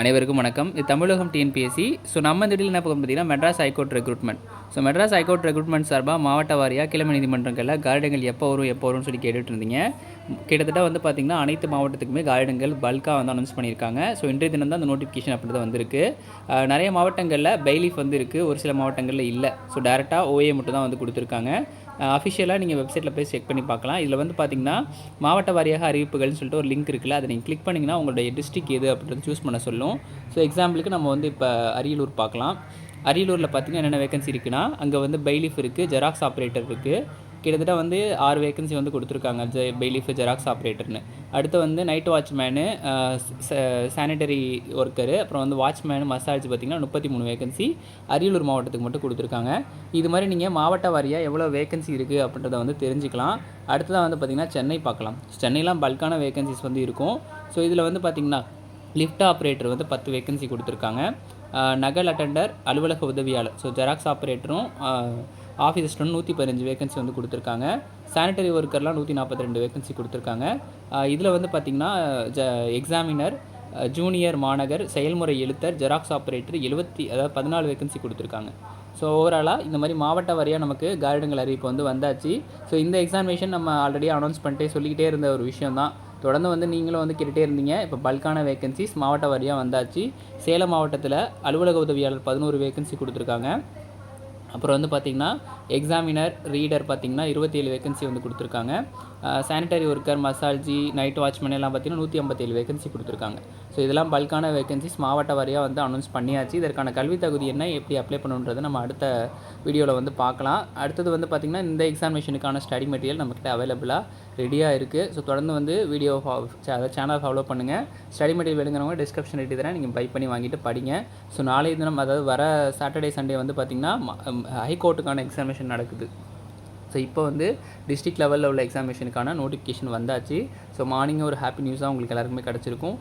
அனைவருக்கும் வணக்கம். இது தமிழகம் டிஎன்பிஎஸ்சி ஸோ நம்ம இந்த என்ன பக்கம் பார்த்தீங்கன்னா Madras high court recruitment so Madras high court recruitment சார்பாக மாவட்ட வாரியாக கிழமை நீதிமன்றங்களில் கார்டுகள் எப்போ வரும் எப்போ வரும்னு சொல்லி கேட்டுட்டு இருந்தீங்க. கிட்டத்தட்ட வந்து பார்த்திங்கன்னா அனைத்து மாவட்டத்துக்குமே கார்டுகள் பல்காக வந்து அனௌன்ஸ் பண்ணியிருக்காங்க. ஸோ இன்றைய தினம் தான் அந்த நோட்டிஃபிகேஷன் அப்படி தான் வந்திருக்கு நிறைய மாவட்டங்களில் பெய்லீஃப் வந்து இருக்குது ஒரு சில மாவட்டங்களில் இல்லை. ஸோ டேரெக்டாக ஓஏ மட்டும் தான் வந்து கொடுத்துருக்காங்க. அஃபிஷியலாக நீங்கள் வெப்சைட்டில் போய் செக் பண்ணி பார்க்கலாம். இதில் வந்து பார்த்தீங்கன்னா மாவட்ட வாரியாக அறிவிப்புகள்னு சொல்லிட்டு ஒரு லிங்க் இருக்குல்ல அதை நீங்கள் கிளிக் பண்ணிங்கன்னா உங்களுடைய டிஸ்ட்ரிக் எது அப்படின்றது சூஸ் பண்ண சொல்லும். ஸோ எக்ஸாம்பிளுக்கு நம்ம வந்து இப்போ அரியலூர் பார்க்கலாம். அரியலூரில் பார்த்தீங்கன்னா என்னென்ன வேகன்சி இருக்குன்னா அங்கே வந்து பைலிஃப் இருக்குது ஜெராக்ஸ் ஆப்ரேட்டர் இருக்குது கிட்டத்தட்ட வந்து ஆறு வேகன்சி வந்து கொடுத்துருக்காங்க. ஜெ பெய்லீஃப் ஜெராக்ஸ் ஆப்ரேட்டர்னு அடுத்து வந்து நைட் வாட்ச்மேனு சானிட்டரி ஒர்க்கரு அப்புறம் வந்து வாட்ச்மேனு மசாஜ் பார்த்திங்கன்னா முப்பத்தி மூணு வேகன்சி அரியலூர் மாவட்டத்துக்கு மட்டும் கொடுத்துருக்காங்க. இது மாதிரி நீங்கள் மாவட்ட வாரியாக எவ்வளோ வேகன்சி இருக்குது அப்படின்றத வந்து தெரிஞ்சுக்கலாம். அடுத்ததாக வந்து பார்த்திங்கன்னா சென்னை பார்க்கலாம். சென்னைலாம் பல்கான வேகன்சிஸ் வந்து இருக்கும். ஸோ இதில் வந்து பார்த்திங்கன்னா லிஃப்ட் ஆப்ரேட்டர் வந்து பத்து வேகன்சி கொடுத்துருக்காங்க. நகல் அட்டெண்டர் அலுவலக உதவியாளர். ஸோ ஜெராக்ஸ் ஆப்ரேட்டரும் ஆஃபீஸ் அசிஸ்டன்ட் நூற்றி பதினஞ்சு வேகன்சி வந்து கொடுத்துருக்காங்க. சானிட்டரி ஒர்க்கர்லாம் நூற்றி நாற்பத்தி ரெண்டு வேகன்சி கொடுத்துருக்காங்க இதில் வந்து பார்த்திங்கன்னா ஜ எக்ஸாமினர் ஜூனியர் மாநகர் செயல்முறை எழுத்தர் ஜெராக்ஸ் ஆப்ரேட்டர் எழுபத்தி அதாவது பதினாலு வேகன்சி கொடுத்துருக்காங்க. ஸோ ஓவராலாக இந்த மாதிரி மாவட்ட வரியாக நமக்கு கார்டுங்கள் அறிவிப்பு வந்து வந்தாச்சு. ஸோ இந்த எக்ஸாமினேஷன் நம்ம ஆல்ரெடி அனௌன்ஸ் பண்ணிட்டே சொல்லிக்கிட்டே இருந்த ஒரு விஷயம் தான் தொடர்ந்து வந்து நீங்களும் வந்து கேட்டுகிட்டே இருந்தீங்க. இப்போ பல்கான வேகன்சிஸ் மாவட்ட வாரியாக வந்தாச்சு. சேலம் மாவட்டத்தில் அலுவலக உதவியாளர் பதினோரு வேகன்சி கொடுத்துருக்காங்க. அப்புறம் வந்து பார்த்திங்கன்னா எக்ஸாமினர் ரீடர் பார்த்திங்கன்னா இருபத்தி ஏழு வேகன்சி வந்து கொடுத்துருக்காங்க. சானிட்டரி ஒர்க்கர் மசால்ஜி நைட் வாட்ச்மேன் எல்லாம் பார்த்திங்கன்னா நூற்றி ஐம்பத்தேழு வேகன்சி கொடுத்துருக்காங்க. ஸோ இதெல்லாம் பல்கான வேகன்சிஸ் மாவட்ட வாரியாக வந்து அனௌன்ஸ் பண்ணியாச்சு. இதற்கான கல்வி தகுதி என்ன எப்படி அப்ளை பண்ணுன்றதை நம்ம அடுத்த வீடியோவில் வந்து பார்க்கலாம். அடுத்தது வந்து பார்த்திங்கன்னா இந்த எக்ஸாமினேஷனுக்கான ஸ்டடி மெட்டீரியல் நம்மக்கிட்ட அவைலபிளாக ரெடியாக இருக்குது ஸோ தொடர்ந்து வந்து வீடியோ ஃபா சேனல் ஃபாலோ பண்ணுங்கள் ஸ்டடி மெட்டீரியல் வேணுங்கிறவங்க டிஸ்கிரிப்ஷன் ரெடி தரேன். நீங்கள் பை பண்ணி வாங்கிட்டு படிங்க. ஸோ நாளைய தினம் அதாவது வர சாட்டர்டே சண்டே வந்து பார்த்திங்கன்னா ஹைகோர்ட்டுக்கான எக்ஸாமினேஷன் நடக்குது. ஸோ இப்போ வந்து டிஸ்ட்ரிக்ட் லெவலில் உள்ள எக்ஸாமினேஷனுக்கான நோட்டிஃபிகேஷன் வந்தாச்சு. ஸோ மார்னிங் ஒரு ஹாப்பி நியூஸாக உங்களுக்கு எல்லாருக்குமே கிடச்சிருக்கும்.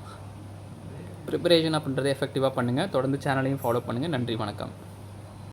ப்ரிப்பரேஷன் அப்படின்றத எஃபெக்டிவாக பண்ணுங்கள் தொடர்ந்து சேனலையும் ஃபாலோ பண்ணுங்கள் நன்றி வணக்கம்.